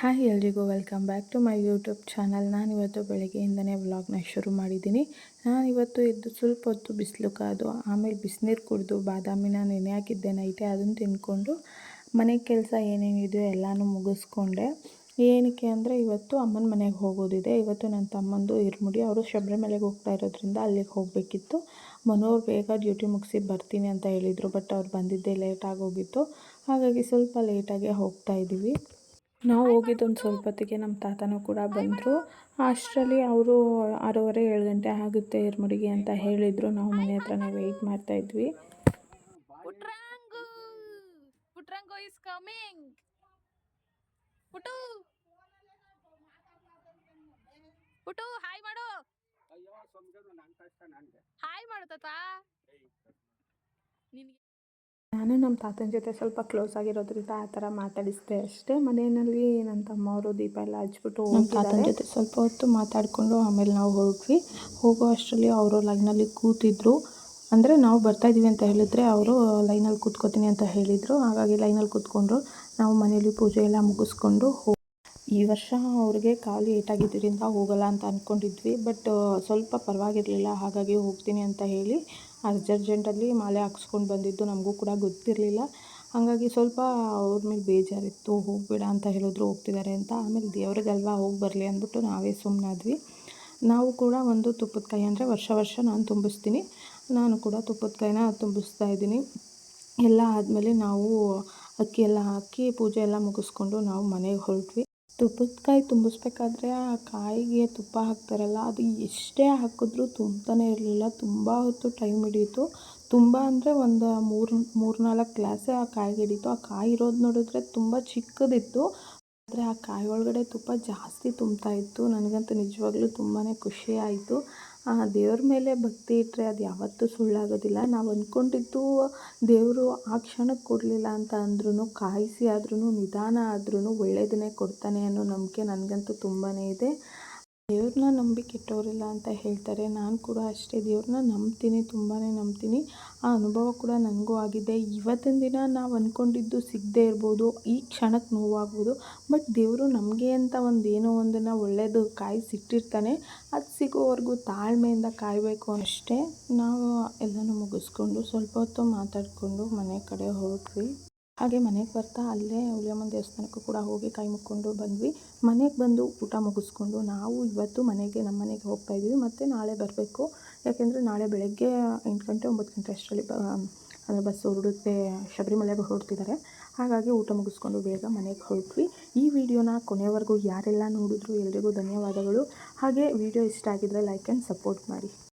Hi ಎಲ್ರಿಗೂ welcome back to my YouTube channel ನಾನಿವತ್ತು ಬೆಳಗ್ಗೆಯಿಂದನೇ ವ್ಲಾಗ್ನ ಶುರು ಮಾಡಿದ್ದೀನಿ. ನಾನಿವತ್ತು ಎದ್ದು ಸ್ವಲ್ಪ ಹೊತ್ತು ಬಿಸಿಲು ಕಾದು, ಆಮೇಲೆ ಬಿಸಿನೀರು ಕುಡಿದು, ಬಾದಾಮಿನ ನೆನೆ ಹಾಕಿದ್ದೆ ನೈಟೆ, ಅದನ್ನು ತಿಂದ್ಕೊಂಡು ಮನೆ ಕೆಲಸ ಏನೇನಿದೆಯೋ ಎಲ್ಲನೂ ಮುಗಿಸ್ಕೊಂಡೆ. ಏನಕ್ಕೆ ಅಂದರೆ, ಇವತ್ತು ಅಮ್ಮನ ಮನೆಗೆ ಹೋಗೋದಿದೆ. ಇವತ್ತು ನನ್ನ ತಮ್ಮಂದು ಇರ್ಮುಡಿ, ಅವರು ಶಬರಿಮಲೆಗೆ ಹೋಗ್ತಾ ಇರೋದ್ರಿಂದ ಅಲ್ಲಿಗೆ ಹೋಗಬೇಕಿತ್ತು. ಮನೋರು ಬೇಗ ಡ್ಯೂಟಿ ಮುಗಿಸಿ ಬರ್ತೀನಿ ಅಂತ ಹೇಳಿದರು ಬಟ್ ಅವ್ರು ಬಂದಿದ್ದೇ ಲೇಟ್ ಆಗೋಗಿತ್ತು ಹಾಗಾಗಿ ಸ್ವಲ್ಪ ಲೇಟಾಗೆ ಹೋಗ್ತಾ ಇದ್ದೀವಿ. ನಾವು ಹೋಗಿದ್ದೊಂದು ಸ್ವಲ್ಪ ಹೊತ್ತಿಗೆ ನಮ್ಮ ತಾತನೂ ಕೂಡ ಬಂದರು. ಅಷ್ಟರಲ್ಲಿ ಅವರು ಆರೂವರೆ ಏಳು ಗಂಟೆ ಆಗುತ್ತೆ ಇರ್ಮುಡಿಗೆ ಅಂತ ಹೇಳಿದರು. ನಾವು ಮನೆ ಹತ್ರನೇ ವೆಯ್ಟ್ ಮಾಡ್ತಾ ಇದ್ವಿ. ಪುಟ್ರಾಂಗು! ಪುಟ್ರಾಂಗು ಇಸ್ ಕಮಿಂಗ್ ಪುಟು! ಪುಟು ಹಾಯ್ ಮಾಡು. ಹಾಯ್ ಮಾಡು ತಾತ. ನಿನಗೆ ನಾನು ನಮ್ಮ ತಾತನ ಜೊತೆ ಸ್ವಲ್ಪ ಕ್ಲೋಸ್ ಆಗಿರೋದ್ರಿಂದ ಆ ಥರ ಮಾತಾಡಿಸ್ದೆ ಅಷ್ಟೇ. ಮನೆಯಲ್ಲಿ ನನ್ನ ತಮ್ಮವರು ದೀಪ ಎಲ್ಲ ಹಚ್ಬಿಟ್ಟು ನಮ್ಮ ತಾತನ ಜೊತೆ ಸ್ವಲ್ಪ ಹೊತ್ತು ಮಾತಾಡಿಕೊಂಡು ಆಮೇಲೆ ನಾವು ಹೊರಟ್ವಿ. ಹೋಗೋ ಅಷ್ಟರಲ್ಲಿ ಅವರು ಲೈನಲ್ಲಿ ಕೂತಿದ್ರು. ಅಂದರೆ ನಾವು ಬರ್ತಾ ಇದೀವಿ ಅಂತ ಹೇಳಿದ್ರೆ ಅವರು ಲೈನಲ್ಲಿ ಕೂತ್ಕೋತೀನಿ ಅಂತ ಹೇಳಿದರು. ಹಾಗಾಗಿ ಲೈನಲ್ಲಿ ಕೂತ್ಕೊಂಡ್ರು ನಾವು ಮನೆಯಲ್ಲಿ ಪೂಜೆ ಎಲ್ಲ ಮುಗಿಸ್ಕೊಂಡು ಹೋ ಈ ವರ್ಷ ಅವ್ರಿಗೆ ಕಾಲು ಏಟಾಗಿದ್ದರಿಂದ ಹೋಗಲ್ಲ ಅಂತ ಅಂದ್ಕೊಂಡಿದ್ವಿ ಬಟ್ ಸ್ವಲ್ಪ ಪರವಾಗಿರಲಿಲ್ಲ. ಹಾಗಾಗಿ ಹೋಗ್ತೀನಿ ಅಂತ ಹೇಳಿ ಅರ್ಜರ್ಜೆಂಟಲ್ಲಿ ಮಾಲೆ ಹಾಕ್ಸ್ಕೊಂಡು ಬಂದಿದ್ದು ನಮಗೂ ಕೂಡ ಗೊತ್ತಿರಲಿಲ್ಲ. ಹಾಗಾಗಿ ಸ್ವಲ್ಪ ಅವ್ರ ಮೇಲೆ ಬೇಜಾರಿತ್ತು. ಹೋಗಬೇಡ ಅಂತ ಹೇಳಿದ್ರು, ಹೋಗ್ತಿದ್ದಾರೆ ಅಂತ. ಆಮೇಲೆ ದೇವ್ರಿಗಲ್ವಾ ಹೋಗಿ ಬರಲಿ ಅಂದ್ಬಿಟ್ಟು ನಾವೇ ಸುಮ್ಮನಾದ್ವಿ ನಾವು ಕೂಡ ಒಂದು ತುಪ್ಪದ ಕಾಯಿ ಅಂದರೆ ವರ್ಷ ವರ್ಷ ನಾನು ತುಂಬಿಸ್ತೀನಿ. ನಾನು ಕೂಡ ತುಪ್ಪದ ಕಾಯಿನ ತುಂಬಿಸ್ತಾ ಇದ್ದೀನಿ. ಎಲ್ಲ ಆದಮೇಲೆ ನಾವು ಅಕ್ಕಿ ಎಲ್ಲ ಹಾಕಿ ಪೂಜೆ ಎಲ್ಲ ಮುಗಿಸ್ಕೊಂಡು ನಾವು ಮನೆಗೆ ಹೊರಟ್ವಿ. ತುಪ್ಪದ ಕಾಯಿ ತುಂಬಿಸ್ಬೇಕಾದ್ರೆ ಆ ಕಾಯಿಗೆ ತುಪ್ಪ ಹಾಕ್ತಾರಲ್ಲ, ಅದು ಎಷ್ಟೇ ಹಾಕಿದ್ರೂ ತುಂಬ್ತಾನೆ ಇರಲಿಲ್ಲ. ತುಂಬ ಹೊತ್ತು ಟೈಮ್ ಹಿಡೀತು. ತುಂಬ ಅಂದರೆ ಒಂದು ಮೂರು ಮೂರು ನಾಲ್ಕು ಗ್ಲಾಸೇ ಆ ಕಾಯಿಗೆ ಹಿಡಿತು. ಆ ಕಾಯಿ ಇರೋದು ನೋಡಿದ್ರೆ ತುಂಬ ಚಿಕ್ಕದಿತ್ತು. ಆದರೆ ಆ ಕಾಯಿ ಒಳಗಡೆ ತುಪ್ಪ ಜಾಸ್ತಿ ತುಂಬ್ತಾ ಇತ್ತು. ನನಗಂತೂ ನಿಜವಾಗ್ಲೂ ತುಂಬಾ ಖುಷಿ ಆಯಿತು. ದೇವ್ರ ಮೇಲೆ ಭಕ್ತಿ ಇಟ್ಟರೆ ಅದು ಯಾವತ್ತೂ ಸುಳ್ಳಾಗೋದಿಲ್ಲ. ನಾವು ಅಂದ್ಕೊಂಡಿದ್ದು ದೇವರು ಆ ಕ್ಷಣಕ್ಕೆ ಕೊಡಲಿಲ್ಲ ಅಂತ ಅಂದ್ರೂ ಕಾಯಿಸಿ ಆದ್ರೂ ನಿಧಾನ ಆದ್ರೂ ಒಳ್ಳೆಯದನ್ನೇ ಕೊಡ್ತಾನೆ ಅನ್ನೋ ನಂಬಿಕೆ ನನಗಂತೂ ತುಂಬಾ ಇದೆ. ದೇವ್ರನ್ನ ನಂಬಿ ಕೆಟ್ಟವರಿಲ್ಲ ಅಂತ ಹೇಳ್ತಾರೆ. ನಾನು ಕೂಡ ಅಷ್ಟೇ ದೇವ್ರನ್ನ ನಂಬ್ತೀನಿ ತುಂಬಾ ನಂಬ್ತೀನಿ. ಆ ಅನುಭವ ಕೂಡ ನನಗೂ ಆಗಿದೆ. ಇವತ್ತಿನ ದಿನ ನಾವು ಅಂದ್ಕೊಂಡಿದ್ದು ಸಿಗದೇ ಇರ್ಬೋದು, ಈ ಕ್ಷಣಕ್ಕೆ ನೋವಾಗ್ಬೋದು. ಬಟ್ ದೇವರು ನಮಗೆ ಅಂತ ಒಂದು ಏನೋ ಒಂದನ್ನು ಒಳ್ಳೆಯದು ಕಾಯಿಸಿಟ್ಟಿರ್ತಾನೆ. ಅದು ಸಿಗೋವರೆಗೂ ತಾಳ್ಮೆಯಿಂದ ಕಾಯಬೇಕು ಅಷ್ಟೇ ನಾವು ಎಲ್ಲನೂ ಮುಗಿಸ್ಕೊಂಡು ಸ್ವಲ್ಪ ಹೊತ್ತು ಮಾತಾಡಿಕೊಂಡು ಮನೆ ಕಡೆ ಹೊರಟ್ವಿ ಹಾಗೆ ಮನೆಗೆ ಬರ್ತಾ ಅಲ್ಲೇ ಹುಲಿಯಮ್ಮನ ದೇವಸ್ಥಾನಕ್ಕೂ ಕೂಡ ಹೋಗಿ ಕೈ ಮುಕ್ಕೊಂಡು ಬಂದ್ವಿ. ಮನೆಗೆ ಬಂದು ಊಟ ಮುಗಿಸ್ಕೊಂಡು ನಾವು ಇವತ್ತು ಮನೆಗೆ, ನಮ್ಮ ಮನೆಗೆ ಹೋಗ್ತಾ ಇದ್ವಿ ಮತ್ತು ನಾಳೆ ಬರಬೇಕು. ಯಾಕೆಂದರೆ ನಾಳೆ ಬೆಳಗ್ಗೆ ಎಂಟು ಗಂಟೆ, ಒಂಬತ್ತು ಗಂಟೆ ಅಷ್ಟರಲ್ಲಿ ಬ ಅಂದರೆ ಬಸ್ ಹೊರಡುತ್ತೆ, ಶಬರಿಮಲೆಗೆ ಹೊರಡ್ತಿದ್ದಾರೆ. ಹಾಗಾಗಿ ಊಟ ಮುಗಿಸ್ಕೊಂಡು ಬೇಗ ಮನೆಗೆ ಹೊರಟ್ವಿ. ಈ ವಿಡಿಯೋನ ಕೊನೆಯವರೆಗೂ ಯಾರೆಲ್ಲ ನೋಡಿದ್ರು ಎಲ್ರಿಗೂ ಧನ್ಯವಾದಗಳು. ಹಾಗೆ ವಿಡಿಯೋ ಇಷ್ಟ ಆಗಿದ್ದರೆ ಲೈಕ್ ಆ್ಯಂಡ್ ಸಪೋರ್ಟ್ ಮಾಡಿ.